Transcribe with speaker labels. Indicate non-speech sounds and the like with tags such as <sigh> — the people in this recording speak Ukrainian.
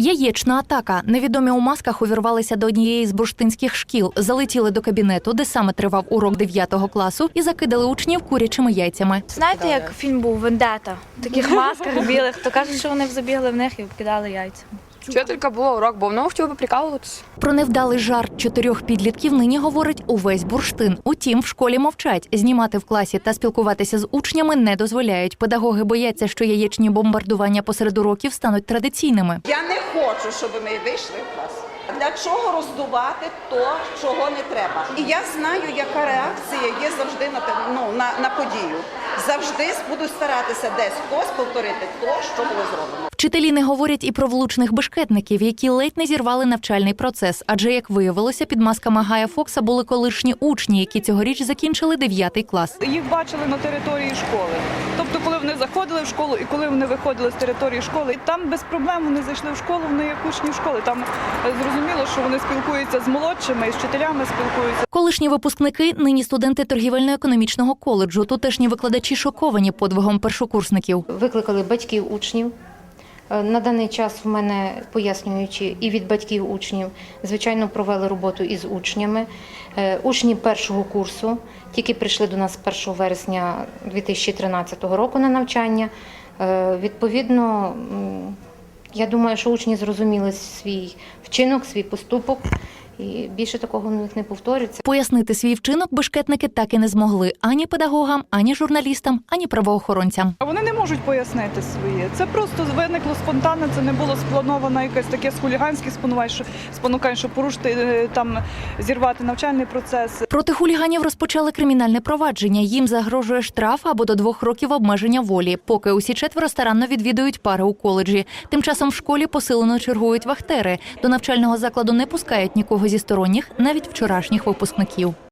Speaker 1: Яєчна атака. Невідомі у масках увірвалися до однієї з бурштинських шкіл, залетіли до кабінету, де саме тривав урок 9 класу, і закидали учнів курячими яйцями.
Speaker 2: Знаєте, як фільм був Вендета? В таких масках <laughs> білих, то кажуть, що вони забігли в них і вкидали яйця.
Speaker 3: Вчителька була урок, бо вона хотіла поприкалуватися.
Speaker 1: Про невдалий жарт чотирьох підлітків нині говорить увесь бурштин. Утім, в школі мовчать. Знімати в класі та спілкуватися з учнями не дозволяють. Педагоги бояться, що яєчні бомбардування посеред уроків стануть традиційними.
Speaker 4: Я не хочу, щоб ми вийшли в клас. Для чого роздувати то, чого не треба? І я знаю, яка реакція є завжди на ну, на, на подію. Завжди буду старатися десь хтось повторити то, що було зроблено.
Speaker 1: Вчителі не говорять і про влучних бешкетників, які ледь не зірвали навчальний процес. Адже, як виявилося, під масками Гая Фокса були колишні учні, які цьогоріч закінчили 9 клас.
Speaker 5: їх бачили на території школи. Тобто, коли вони заходили в школу і коли вони виходили з території школи, там без проблем вони зайшли в школу, вони як учні школи. Там е, зрозуміло, що вони спілкуються з молодшими і з вчителями спілкуються.
Speaker 1: Колишні випускники, нині студенти торгівельно-економічного коледжу. Тутешні викладачі шоковані подвигом першокурсників.
Speaker 6: Викликали батьків учнів. Е, На даний час в мене пояснюючи і від батьків учнів, звичайно, провели роботу із учнями. Е, Учні першого курсу тільки прийшли до нас 1 вересня 2013 року на навчання. Е, Відповідно, я думаю, що учні зрозуміли свій вчинок, свій поступок, і більше такого в них не повториться.
Speaker 1: Пояснити свій вчинок бешкетники так і не змогли ані педагогам, ані журналістам, ані правоохоронцям.
Speaker 5: Вони не можуть пояснити своє. Це просто виникло спонтанно, це не було сплановано якесь таке з хуліганських спонувань, що спонукань, що порушити е, там зірвати навчальний процес.
Speaker 1: Проти хуліганів розпочали кримінальне провадження. Їм загрожує штраф або до двох років обмеження волі. Поки усі четверо старанно відвідують пари у коледжі. Тим часом в школі посилено чергують вахтери. До навчального закладу не пускають нікого зі сторонніх, навіть вчорашніх випускників.